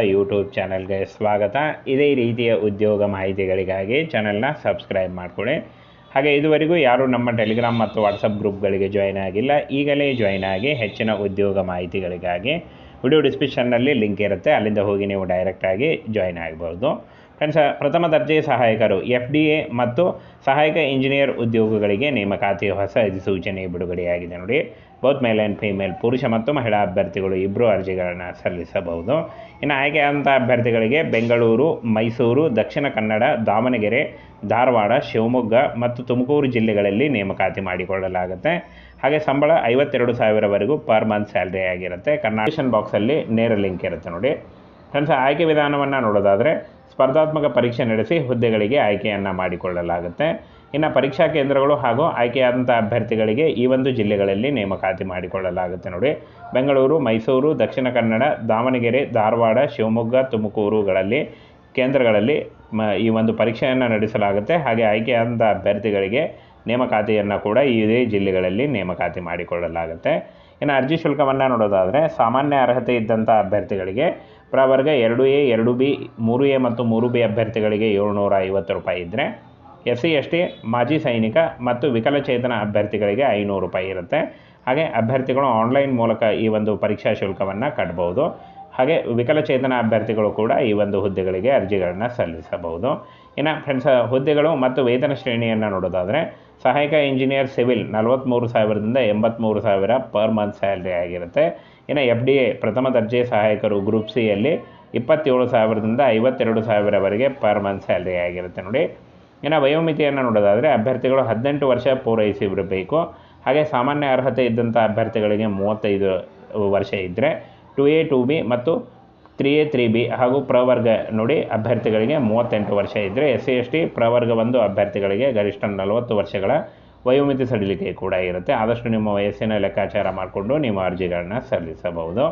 YouTube ಚಾನಲ್ಗೆ ಸ್ವಾಗತ. ಇದೇ ರೀತಿಯ ಉದ್ಯೋಗ ಮಾಹಿತಿಗಳಿಗಾಗಿ ಚಾನಲ್ನ ಸಬ್ಸ್ಕ್ರೈಬ್ ಮಾಡಿಕೊಳ್ಳಿ. ಹಾಗೆ ಇದುವರೆಗೂ ಯಾರು ನಮ್ಮ ಟೆಲಿಗ್ರಾಮ್ ಮತ್ತು ವಾಟ್ಸಪ್ ಗ್ರೂಪ್ಗಳಿಗೆ ಜಾಯ್ನ್ ಆಗಿಲ್ಲ. ಈಗಲೇ ಜಾಯ್ನ್ ಆಗಿ ಹೆಚ್ಚಿನ ಉದ್ಯೋಗ ಮಾಹಿತಿಗಳಿಗಾಗಿ ವಿಡಿಯೋ ಡಿಸ್ಕ್ರಿಪ್ಷನ್ನಲ್ಲಿ ಲಿಂಕ್ ಇರುತ್ತೆ. ಅಲ್ಲಿಂದ ಹೋಗಿ ನೀವು ಡೈರೆಕ್ಟಾಗಿ ಜಾಯ್ನ್ ಆಗ್ಬೋದು. ಫ್ರೆಂಡ್ಸ್ ಪ್ರಥಮ ದರ್ಜೆ ಸಹಾಯಕರು ಎಫ್ ಡಿ ಎ ಮತ್ತು ಸಹಾಯಕ ಇಂಜಿನಿಯರ್ ಉದ್ಯೋಗಗಳಿಗೆ ನೇಮಕಾತಿ ಹೊಸ ಅಧಿಸೂಚನೆ ಬಿಡುಗಡೆಯಾಗಿದೆ ನೋಡಿ. ಬೋತ್ ಮೇಲ್ ಆ್ಯಂಡ್ ಫೀಮೇಲ್ ಪುರುಷ ಮತ್ತು ಮಹಿಳಾ ಅಭ್ಯರ್ಥಿಗಳು ಇಬ್ಬರು ಅರ್ಜಿಗಳನ್ನು ಸಲ್ಲಿಸಬಹುದು. ಇನ್ನು ಆಯ್ಕೆಯಾದಂಥ ಅಭ್ಯರ್ಥಿಗಳಿಗೆ ಬೆಂಗಳೂರು, ಮೈಸೂರು, ದಕ್ಷಿಣ ಕನ್ನಡ, ದಾವಣಗೆರೆ, ಧಾರವಾಡ, ಶಿವಮೊಗ್ಗ ಮತ್ತು ತುಮಕೂರು ಜಿಲ್ಲೆಗಳಲ್ಲಿ ನೇಮಕಾತಿ ಮಾಡಿಕೊಳ್ಳಲಾಗುತ್ತೆ. ಹಾಗೆ ಸಂಬಳ ಐವತ್ತೆರಡು ಸಾವಿರವರೆಗೂ ಪರ್ ಮಂತ್ ಸ್ಯಾಲ್ರಿ ಆಗಿರುತ್ತೆ. ಕರ್ನಾಟಕ ಬಾಕ್ಸಲ್ಲಿ ನೇರ ಲಿಂಕ್ ಇರುತ್ತೆ ನೋಡಿ. ಫ್ರೆಂಡ್ಸ್, ಆಯ್ಕೆ ವಿಧಾನವನ್ನು ನೋಡೋದಾದರೆ ಸ್ಪರ್ಧಾತ್ಮಕ ಪರೀಕ್ಷೆ ನಡೆಸಿ ಹುದ್ದೆಗಳಿಗೆ ಆಯ್ಕೆಯನ್ನು ಮಾಡಿಕೊಳ್ಳಲಾಗುತ್ತೆ. ಇನ್ನು ಪರೀಕ್ಷಾ ಕೇಂದ್ರಗಳು ಹಾಗೂ ಆಯ್ಕೆಯಾದಂಥ ಅಭ್ಯರ್ಥಿಗಳಿಗೆ ಈ ಒಂದು ಜಿಲ್ಲೆಗಳಲ್ಲಿ ನೇಮಕಾತಿ ಮಾಡಿಕೊಳ್ಳಲಾಗುತ್ತೆ ನೋಡಿ. ಬೆಂಗಳೂರು, ಮೈಸೂರು, ದಕ್ಷಿಣ ಕನ್ನಡ, ದಾವಣಗೆರೆ, ಧಾರವಾಡ, ಶಿವಮೊಗ್ಗ, ತುಮಕೂರುಗಳಲ್ಲಿ, ಕೇಂದ್ರಗಳಲ್ಲಿ ಈ ಒಂದು ಪರೀಕ್ಷೆಯನ್ನು ನಡೆಸಲಾಗುತ್ತೆ. ಹಾಗೆ ಆಯ್ಕೆಯಾದಂಥ ಅಭ್ಯರ್ಥಿಗಳಿಗೆ ನೇಮಕಾತಿಯನ್ನು ಕೂಡ ಇದೇ ಜಿಲ್ಲೆಗಳಲ್ಲಿ ನೇಮಕಾತಿ ಮಾಡಿಕೊಳ್ಳಲಾಗುತ್ತೆ. ಇನ್ನು ಅರ್ಜಿ ಶುಲ್ಕವನ್ನು ನೋಡೋದಾದರೆ ಸಾಮಾನ್ಯ ಅರ್ಹತೆ ಇದ್ದಂಥ ಅಭ್ಯರ್ಥಿಗಳಿಗೆ ಪ್ರವರ್ಗ ಎರಡು ಎ, ಎರಡು ಬಿ, ಮೂರು ಎ ಮತ್ತು ಮೂರು ಬಿ ಅಭ್ಯರ್ಥಿಗಳಿಗೆ ಏಳ್ನೂರ ಐವತ್ತು ರೂಪಾಯಿ ಇದ್ದರೆ ಎಸ್ ಸಿ, ಎಸ್ ಟಿ, ಮಾಜಿ ಸೈನಿಕ ಮತ್ತು ವಿಕಲಚೇತನ ಅಭ್ಯರ್ಥಿಗಳಿಗೆ ಐನೂರು ರೂಪಾಯಿ ಇರುತ್ತೆ. ಹಾಗೆ ಅಭ್ಯರ್ಥಿಗಳು ಆನ್ಲೈನ್ ಮೂಲಕ ಈ ಒಂದು ಪರೀಕ್ಷಾ ಶುಲ್ಕವನ್ನು ಕಟ್ಟಬಹುದು ಹಾಗೆ ವಿಕಲಚೇತನ ಅಭ್ಯರ್ಥಿಗಳು ಕೂಡ ಈ ಒಂದು ಹುದ್ದೆಗಳಿಗೆ ಅರ್ಜಿಗಳನ್ನು ಸಲ್ಲಿಸಬಹುದು. ಇನ್ನು ಫ್ರೆಂಡ್ಸ್ ಹುದ್ದೆಗಳು ಮತ್ತು ವೇತನ ಶ್ರೇಣಿಯನ್ನು ನೋಡೋದಾದರೆ, ಸಹಾಯಕ ಇಂಜಿನಿಯರ್ ಸಿವಿಲ್ ನಲವತ್ತ್ಮೂರು ಸಾವಿರದಿಂದ ಎಂಬತ್ತ್ಮೂರು ಸಾವಿರ ಪರ್ ಮಂತ್ ಸ್ಯಾಲ್ರಿ ಆಗಿರುತ್ತೆ. ಇನ್ನು ಎಫ್ ಡಿ ಎ ಪ್ರಥಮ ದರ್ಜೆ ಸಹಾಯಕರು ಗ್ರೂಪ್ ಸಿಯಲ್ಲಿ ಇಪ್ಪತ್ತೇಳು ಸಾವಿರದಿಂದ ಐವತ್ತೆರಡು ಸಾವಿರವರೆಗೆ ಪರ್ ಮಂತ್ ಸ್ಯಾಲ್ರಿ ಆಗಿರುತ್ತೆ ನೋಡಿ. ಇನ್ನು ವಯೋಮಿತಿಯನ್ನು ನೋಡೋದಾದರೆ, ಅಭ್ಯರ್ಥಿಗಳು ಹದಿನೆಂಟು ವರ್ಷ ಪೂರೈಸಿರಬೇಕು ಹಾಗೆ ಸಾಮಾನ್ಯ ಅರ್ಹತೆ ಇದ್ದಂಥ ಅಭ್ಯರ್ಥಿಗಳಿಗೆ ಮೂವತ್ತೈದು ವರ್ಷ ಇದ್ದರೆ ಟು ಎ ಟು ಬಿ ಮತ್ತು ತ್ರೀ ಎ ತ್ರೀ ಬಿ ಹಾಗೂ ಪ್ರವರ್ಗ ನೋಡಿ ಅಭ್ಯರ್ಥಿಗಳಿಗೆ ಮೂವತ್ತೆಂಟು ವರ್ಷ ಇದ್ದರೆ ಎಸ್ ಸಿ, ಎಸ್ ಟಿ ಪ್ರವರ್ಗ ಒಂದು ಅಭ್ಯರ್ಥಿಗಳಿಗೆ ಗರಿಷ್ಠ ನಲವತ್ತು ವರ್ಷಗಳ ವಯೋಮಿತಿ ಸಡಿಲಿಕೆ ಕೂಡ ಇರುತ್ತೆ. ಆದಷ್ಟು ನಿಮ್ಮ ವಯಸ್ಸಿನ ಲೆಕ್ಕಾಚಾರ ಮಾಡಿಕೊಂಡು ನೀವು ಅರ್ಜಿಗಳನ್ನ ಸಲ್ಲಿಸಬಹುದು.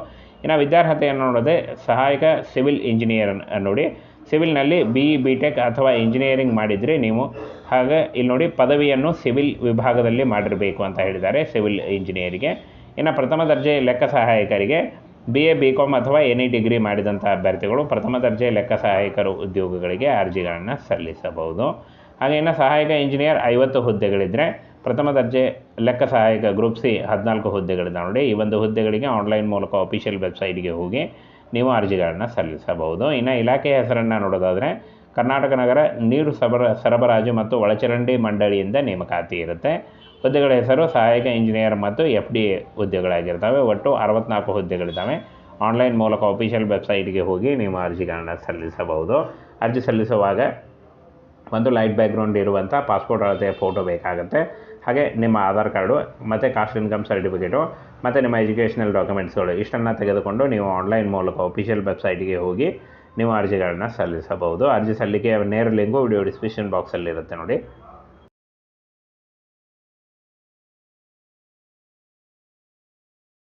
ಇನ್ನು ವಿದ್ಯಾರ್ಹತೆಯನ್ನು ನೋಡೋದೇ ಸಹಾಯಕ ಸಿವಿಲ್ ಇಂಜಿನಿಯರ್ ನೋಡಿ ಸಿವಿಲ್ನಲ್ಲಿ ಬಿ ಇ ಬಿ ಟೆಕ್ ಅಥವಾ ಇಂಜಿನಿಯರಿಂಗ್ ಮಾಡಿದರೆ ನೀವು ಹಾಗೆ ಇಲ್ಲಿ ನೋಡಿ ಪದವಿಯನ್ನು ಸಿವಿಲ್ ವಿಭಾಗದಲ್ಲಿ ಮಾಡಿರಬೇಕು ಅಂತ ಹೇಳಿದ್ದಾರೆ ಸಿವಿಲ್ ಇಂಜಿನಿಯರಿಗೆ. ಇನ್ನು ಪ್ರಥಮ ದರ್ಜೆ ಲೆಕ್ಕ ಸಹಾಯಕರಿಗೆ B A B com any any degree ಮಾಡಿದಂಥ ಅಭ್ಯರ್ಥಿಗಳು ಪ್ರಥಮ ದರ್ಜೆ ಲೆಕ್ಕ ಸಹಾಯಕರು ಉದ್ಯೋಗಗಳಿಗೆ ಅರ್ಜಿಗಳನ್ನು ಸಲ್ಲಿಸಬಹುದು. ಹಾಗೆ ಇನ್ನು ಸಹಾಯಕ ಇಂಜಿನಿಯರ್ ಐವತ್ತು ಹುದ್ದೆಗಳಿದ್ದರೆ ಪ್ರಥಮ ದರ್ಜೆ ಲೆಕ್ಕ ಸಹಾಯಕ ಗ್ರೂಪ್ ಸಿ ಹದಿನಾಲ್ಕು ಹುದ್ದೆಗಳಿದ್ದಾವೆ ನೋಡಿ. ಈ ಒಂದು ಹುದ್ದೆಗಳಿಗೆ ಆನ್ಲೈನ್ ಮೂಲಕ ಅಫಿಷಿಯಲ್ ವೆಬ್ಸೈಟ್ಗೆ ಹೋಗಿ ನೀವು ಅರ್ಜಿಗಳನ್ನು ಸಲ್ಲಿಸಬಹುದು. ಇನ್ನು ಇಲಾಖೆಯ ಹೆಸರನ್ನು ನೋಡೋದಾದರೆ ಕರ್ನಾಟಕ ನಗರ ನೀರು ಸಬರ, ಸರಬರಾಜು ಮತ್ತು ಒಳಚರಂಡಿ ಮಂಡಳಿಯಿಂದ ನೇಮಕಾತಿ ಇರುತ್ತೆ. ಹುದ್ದೆಗಳ ಹೆಸರು ಸಹಾಯಕ ಇಂಜಿನಿಯರ್ ಮತ್ತು ಎಫ್ ಡಿ ಹುದ್ದೆಗಳಾಗಿರ್ತವೆ. ಒಟ್ಟು ಅರವತ್ನಾಲ್ಕು ಹುದ್ದೆಗಳಿದ್ದಾವೆ. ಆನ್ಲೈನ್ ಮೂಲಕ ಅಫಿಷಿಯಲ್ ವೆಬ್ಸೈಟ್ಗೆ ಹೋಗಿ ನಿಮ್ಮ ಅರ್ಜಿಗಳನ್ನು ಸಲ್ಲಿಸಬಹುದು. ಅರ್ಜಿ ಸಲ್ಲಿಸುವಾಗ ಒಂದು ಲೈಟ್ ಬ್ಯಾಕ್ಗ್ರೌಂಡ್ ಇರುವಂಥ ಪಾಸ್ಪೋರ್ಟ್ ಅಳತೆಯ ಫೋಟೋ ಬೇಕಾಗುತ್ತೆ. ಹಾಗೆ ನಿಮ್ಮ ಆಧಾರ್ ಕಾರ್ಡು, ಮತ್ತು ಕಾಸ್ಟ್ ಇನ್ಕಮ್ ಸರ್ಟಿಫಿಕೇಟು, ಮತ್ತು ನಿಮ್ಮ ಎಜುಕೇಷನಲ್ ಡಾಕ್ಯುಮೆಂಟ್ಸ್ಗಳು, ಇಷ್ಟನ್ನು ತೆಗೆದುಕೊಂಡು ನೀವು ಆನ್ಲೈನ್ ಮೂಲಕ ಅಫಿಷಿಯಲ್ ವೆಬ್ಸೈಟ್ಗೆ ಹೋಗಿ ನೀವು ಅರ್ಜಿಗಳನ್ನು ಸಲ್ಲಿಸಬಹುದು. ಅರ್ಜಿ ಸಲ್ಲಿಕೆಯ ನೇರ ಲಿಂಕು ವಿಡಿಯೋ ಡಿಸ್ಕ್ರಿಪ್ಷನ್ ಬಾಕ್ಸಲ್ಲಿರುತ್ತೆ ನೋಡಿ.